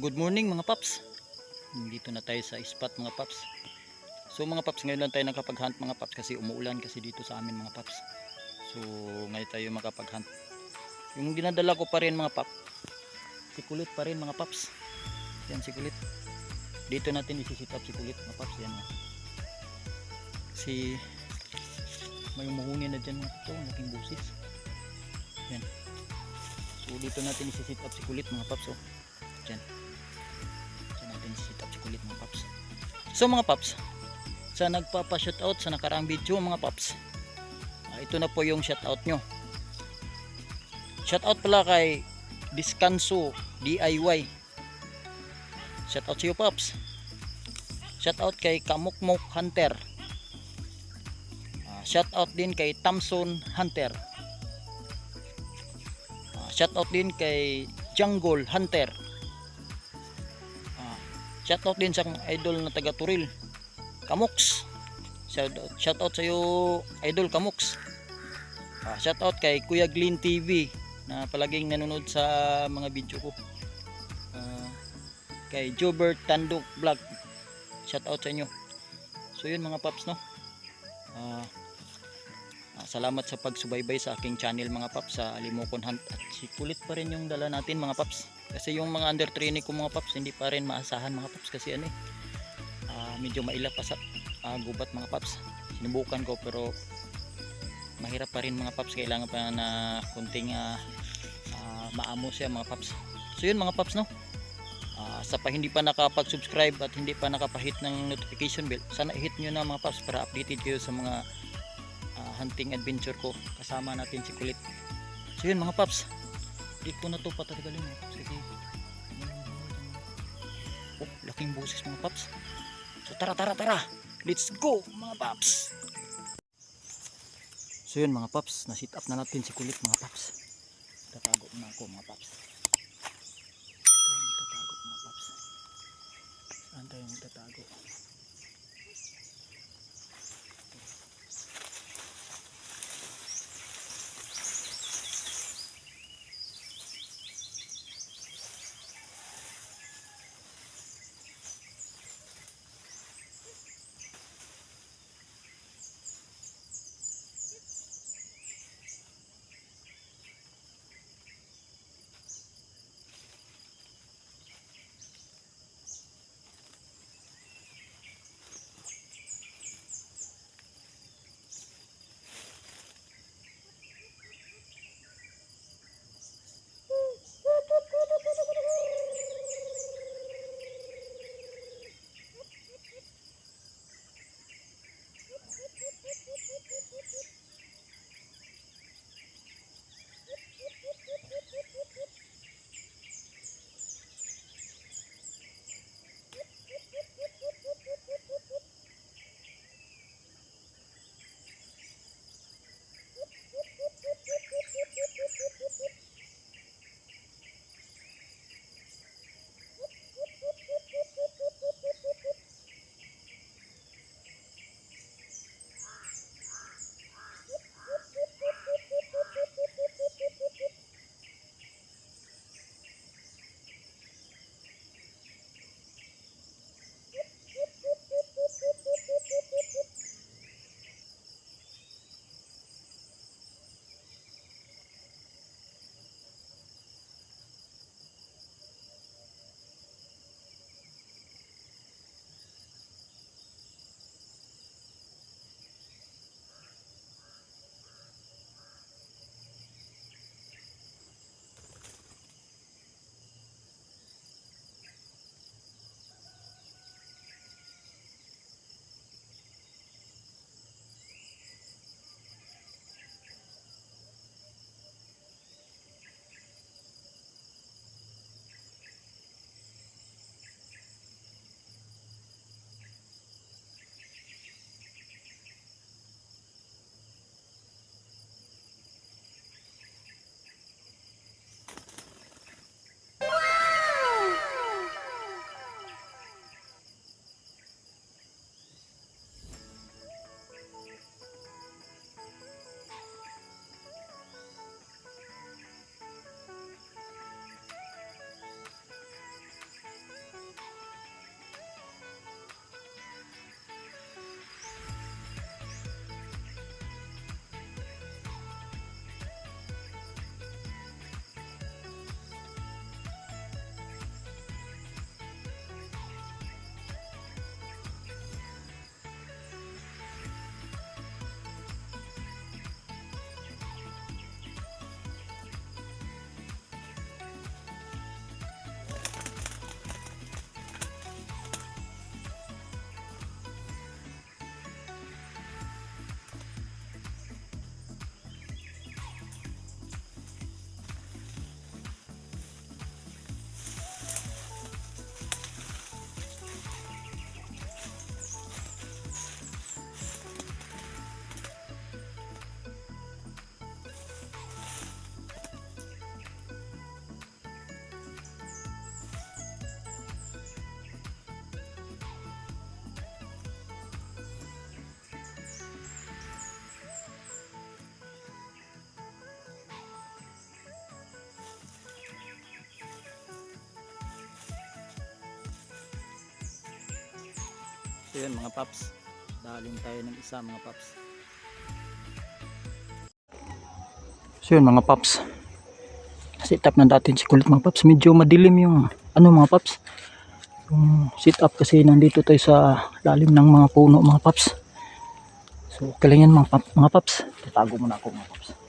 good morning mga paps. Dito na tayo sa spot mga paps. So mga paps, ngayon lang tayo nakapag-hunt mga paps kasi umuulan kasi dito sa amin mga paps. So ngayon tayo makapag-hunt. Yung dinadala ko pa rin mga paps. Si kulit pa rin mga paps. Yan si kulit. Dito natin isisit up si kulit mga paps. Yan. oh. Si may umuhuni na dyan mga paps. Oh, laking busis. Yan. So dito natin isisit up si kulit mga paps. Oh. Dyan. Dyan So mga paps, sa nagpapa-shoutout sa nakaraang video mga paps, ah, ito na po yung shoutout nyo. Shoutout pala kay Discanso DIY. Shoutout sa iyo paps. Shoutout kay Kamukmuk Hunter. Ah, shoutout din kay Thompson Hunter. Ah, shoutout din kay Jungle Hunter. Shoutout din sa idol na taga Turil. Kamuks. Shoutout, shoutout sa iyo idol Kamuks. Ah, shoutout kay Kuya Glenn TV na palaging nanonood sa mga video ko. Ah, kay Jobert Tanduk Vlog. Shoutout sa inyo. So yun mga paps no. Ah, ah, salamat sa pagsubaybay sa aking channel mga paps sa Alimokon Hunt. At si kulit pa rin yung dala natin mga paps. Kasi yung mga under training ko mga paps hindi pa rin maasahan mga paps. Kasi ano eh ah, medyo mailap pa sa ah, gubat mga paps. Sinubukan ko pero mahirap pa rin mga paps. Kailangan pa na kunting ah, ah, maamo siya mga paps. So yun mga paps no? Ah, sa pa hindi pa nakapag-subscribe at hindi pa nakapahit ng notification bell sana i-hit nyo na mga paps para updated kayo sa mga hunting adventure ko. Kasama natin si kulit. So yun mga paps. Hindi ko na to patatagalin paps kasi oh laking boses mga paps. So tara tara tara. Let's go mga paps. So yun mga paps. Na sit up na natin si kulit mga paps. Tatago na ako mga paps. Tayo magtatago mga paps? Saan tayo magtatago So yun mga paps, daling tayo ng isa mga paps. So yun mga paps, sit up na natin si kulit mga paps. Medyo madilim yung ano mga paps. Yung sit up kasi nandito tayo sa lalim ng mga puno mga paps. So okay lang yan mga, mga paps. Tatago muna ako mga paps.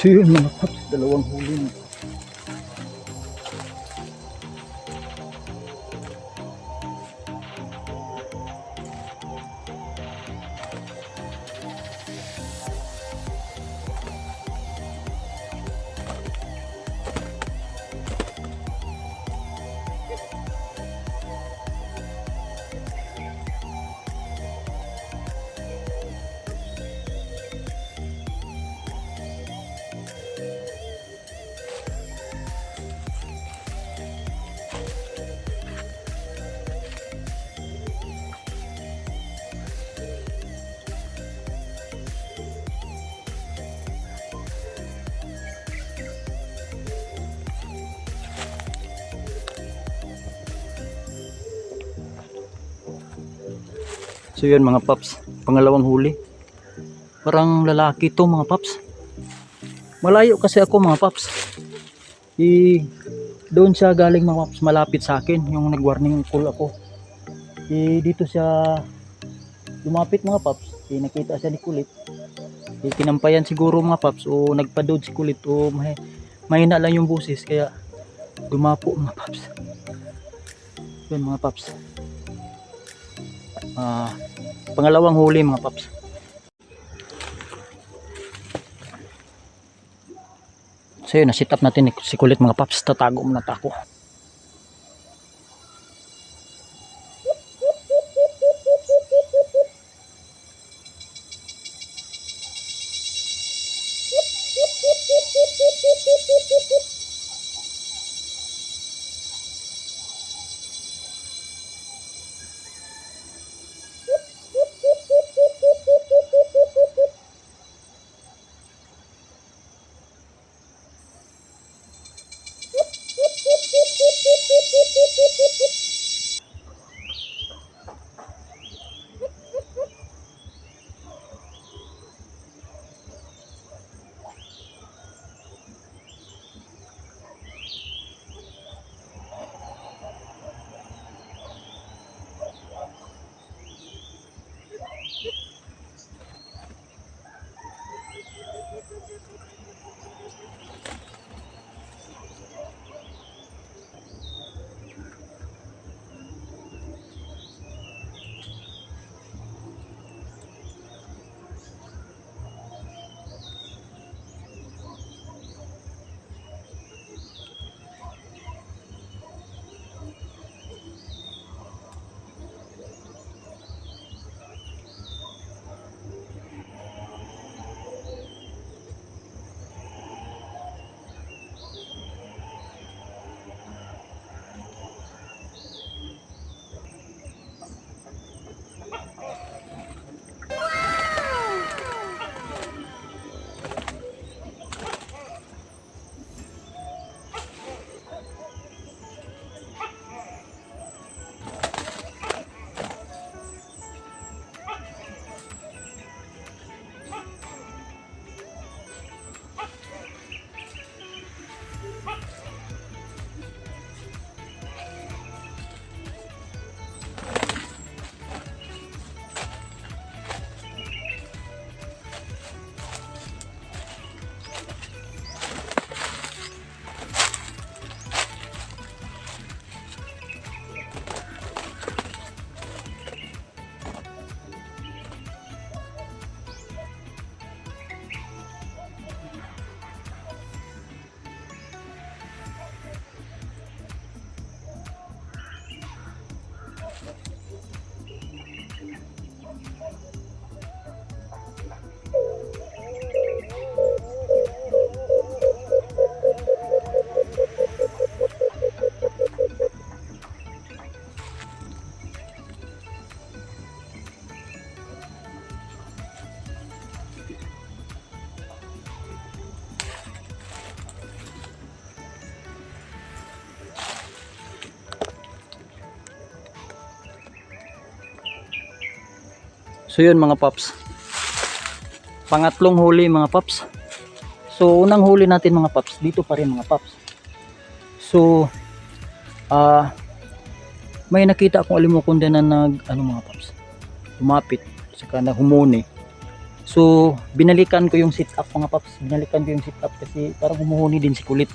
So yun mga paps, dalawang huli. So yun mga paps, pangalawang huli. Parang lalaki to mga paps. Malayo kasi ako mga paps. I doon siya galing mga paps, malapit sa akin yung nag-warning call ako. I dito siya lumapit mga paps. I nakita siya ni Kulit. I kinampayan siguro mga paps o nagpadod si Kulit o may, mahina lang yung busis kaya dumapo mga paps. Yun mga paps. Ah, pangalawang huli mga paps. So yun, na-sit up natin si kulit mga paps. Tatago muna tako. So yun mga paps. Pangatlong huli mga paps. So unang huli natin mga paps, dito pa rin mga paps. So ah may nakita akong alimukonda na nag ano mga paps. Lumapit saka na humuni. So binalikan ko yung sit up mga paps. Binalikan ko yung sit up kasi parang humuhuni din si kulit.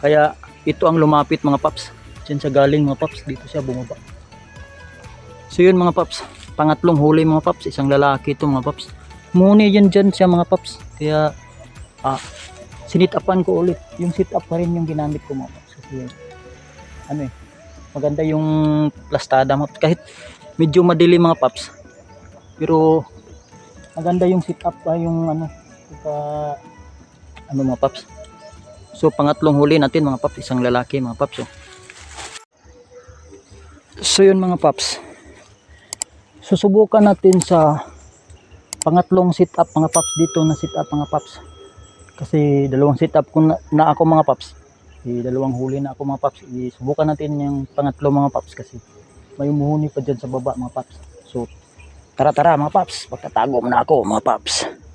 Kaya ito ang lumapit mga paps. Diyan sa galing mga paps, dito siya bumaba. So yun mga paps, pangatlong huli mga paps, isang lalaki ito mga paps. Muni yan dyan siya mga paps. Kaya ah, sinitapan ko ulit. Yung sit up pa rin yung ginamit ko mga paps. Kasi ano eh, maganda yung plastada mga paps. Kahit medyo madilim mga paps. Pero maganda yung sit up pa yung ano, pa, ano mga paps. So pangatlong huli natin mga paps, isang lalaki mga paps. Oh. So yun mga paps. Susubukan natin sa pangatlong sit up mga paps dito na sit up mga paps. Kasi dalawang sit up ko na, na ako mga paps. Eh, dalawang huli na ako mga paps. Isubukan natin yung pangatlo mga paps kasi may umuhuni pa dyan sa baba mga paps. So tara tara mga paps. Pagkatago mo na ako mga paps.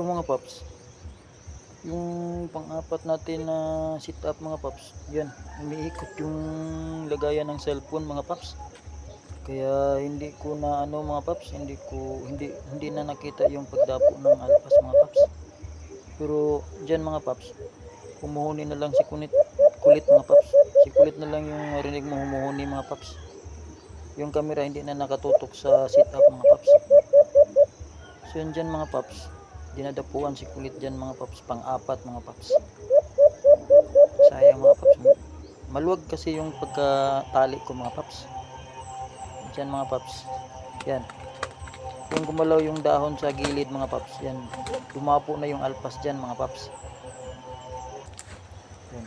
So mga paps, yung pang-apat natin na sit up mga paps, yan, umiikot yung lagayan ng cellphone mga paps. Kaya hindi ko na ano mga paps, hindi ko hindi hindi na nakita yung pagdapo ng alpas mga paps. Pero diyan mga paps, humuhuni na lang si kulit kulit mga paps. Si kulit na lang yung marinig mo humuhuni mga paps. Yung camera hindi na nakatutok sa sit up mga paps. So yun dyan mga paps dinadapuan si kulit dyan mga paps pang-apat mga paps. Sayang mga paps. Maluwag kasi yung pagkatali ko mga paps. Dyan mga paps. Yan. Yung gumalaw yung dahon sa gilid mga paps. Yan. Dumapo na yung alpas dyan mga paps. Yan.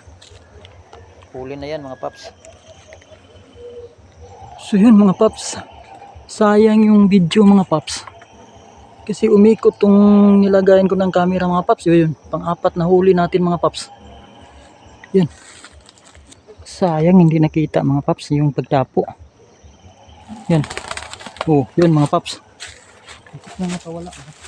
huli na yan mga paps. So yun mga paps. Sayang yung video mga paps kasi umikot tong nilagayan ko ng camera mga paps. Yun, pang-apat na huli natin mga paps. Yan. Sayang hindi nakita mga paps yung pagtapo. Yan. Oh, yun mga paps. Bakit na nakawala? Ubus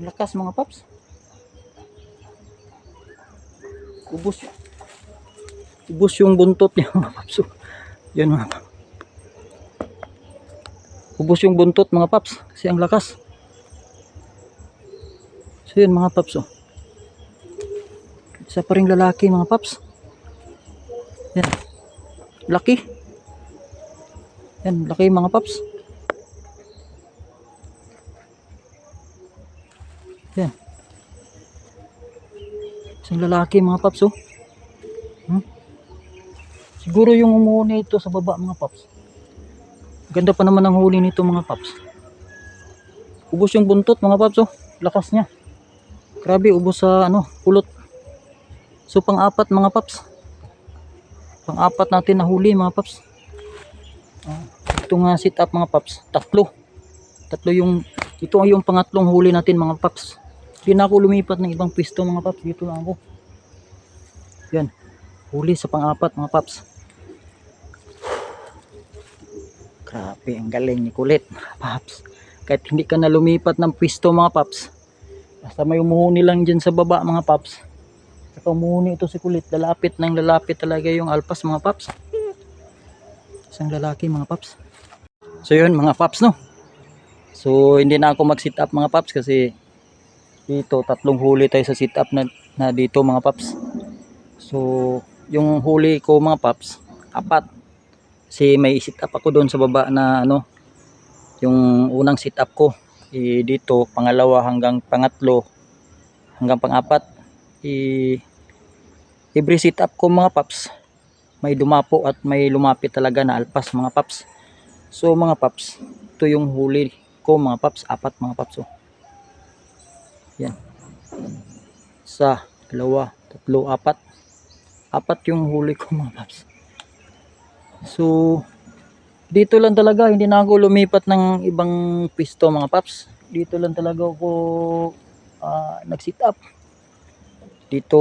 lakas mga paps. Ubus. Ubus yung buntot niya mga paps. Yan mga paps. Ubus yung buntot mga paps. Kasi ang lakas. So yun mga paps. Oh. Isa pa ring lalaki mga paps. Yan. Laki. Yan. Laki mga paps. Isang lalaki mga paps oh. Hmm? Siguro yung umuuni ito sa baba mga paps. Ganda pa naman ang huli nito mga paps. Ubos yung buntot mga paps oh. Lakas niya. Grabe ubos sa ano, pulot. So pang-apat mga paps. Pang-apat natin na huli mga paps. Ah, ito nga sit up mga paps. Tatlo. Tatlo yung ito ang yung pangatlong huli natin mga paps. Hindi ako lumipat ng ibang pisto mga paps. Dito lang ako. Yan. Huli sa pang-apat mga paps. Grabe, ang galing ni kulit mga paps. Kahit hindi ka na lumipat ng pisto mga paps. Basta may umuhuni lang dyan sa baba mga paps. Saka umuhuni ito si kulit. Lalapit ng lalapit talaga yung alpas mga paps. Isang lalaki mga paps. So yun mga paps no. So hindi na ako mag-sit up mga paps kasi dito tatlong huli tayo sa sit up na, na dito mga paps. So yung huli ko mga paps, apat. Kasi may sit up ako doon sa baba na ano yung unang sit up ko. i dito pangalawa hanggang pangatlo hanggang pangapat i every sit up ko mga paps may dumapo at may lumapit talaga na alpas mga paps so mga paps ito yung huli ko mga paps apat mga paps oh. Yan. Isa dalawa tatlo apat. Apat yung huli ko mga paps. So dito lang talaga hindi na ako lumipat ng ibang pisto mga paps. Dito lang talaga ako ah, nag sit up. Dito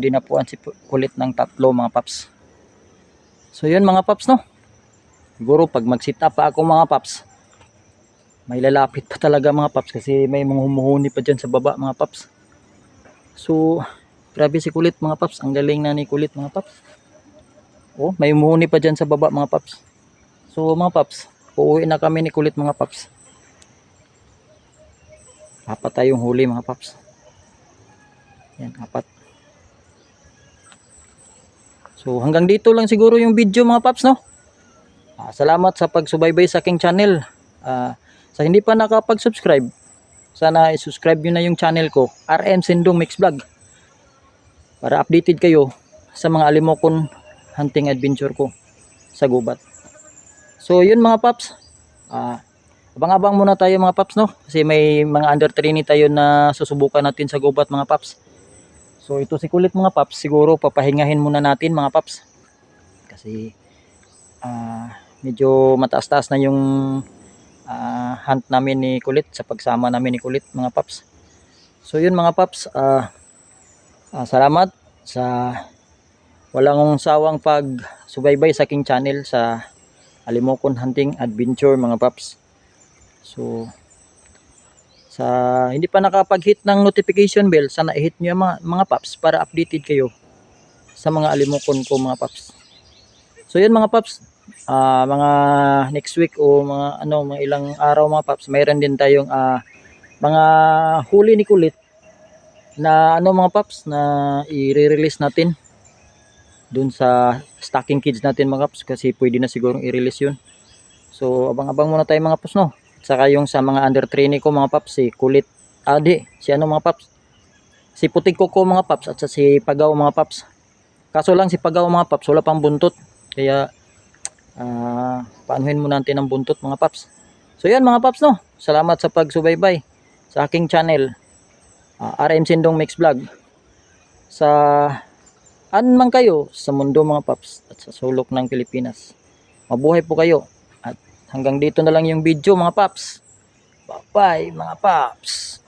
dinapuan si kulit ng tatlo mga paps. So yun mga paps no? Siguro pag mag sit up pa ako mga paps may lalapit pa talaga mga paps kasi may mga humuhuni pa dyan sa baba mga paps. So grabe si kulit mga paps. Ang galing na ni kulit mga paps. Oh may humuhuni pa dyan sa baba mga paps. So mga paps uuwi na kami ni kulit mga paps. Apat tayong huli mga paps. Yan apat. So hanggang dito lang siguro yung video mga paps no? Ah, salamat sa pagsubaybay sa aking channel. Ah, sa hindi pa nakapag-subscribe sana i-subscribe nyo na yung channel ko RM Sindong Mix Vlog. Para updated kayo sa mga alimokon hunting adventure ko sa gubat. So yun mga paps. Ah abang-abang muna tayo mga paps no? Kasi may mga under training tayo na susubukan natin sa gubat mga paps. So ito si kulit mga paps. Siguro papahingahin muna natin mga paps. Kasi ah medyo mataas-taas na yung ah, hunt namin ni kulit sa pagsama namin ni kulit mga paps so yun mga paps ah ah, salamat sa walang sawang pag subaybay sa aking channel sa Alimokon Hunting Adventure mga paps So, sa hindi pa nakapag-hit ng notification bell, sana i-hit nyo mga, mga paps para updated kayo sa mga alimokon ko mga paps. So, yun mga paps, ah, mga next week o mga ano, mga ilang araw mga paps, mayroon din tayong ah, mga huli ni kulit na ano mga paps na i-release natin dun sa stocking kids natin mga paps kasi pwede na siguro i-release yun. So, abang-abang muna tayo mga paps no. Saka yung sa mga under training ko mga paps, si Kulit, ah di, si ano mga paps, si Puting Koko mga paps at sa si Pagaw mga paps. Kaso lang si Pagaw mga paps, wala pang buntot. Kaya, ah, paanuhin muna natin ang buntot mga paps. So yan mga paps no, salamat sa pagsubaybay sa aking channel, ah, RM Sindong Mix Vlog. Sa an man kayo sa mundo mga paps at sa sulok ng Pilipinas. Mabuhay po kayo. At hanggang dito na lang yung video mga paps. Bye-bye mga paps.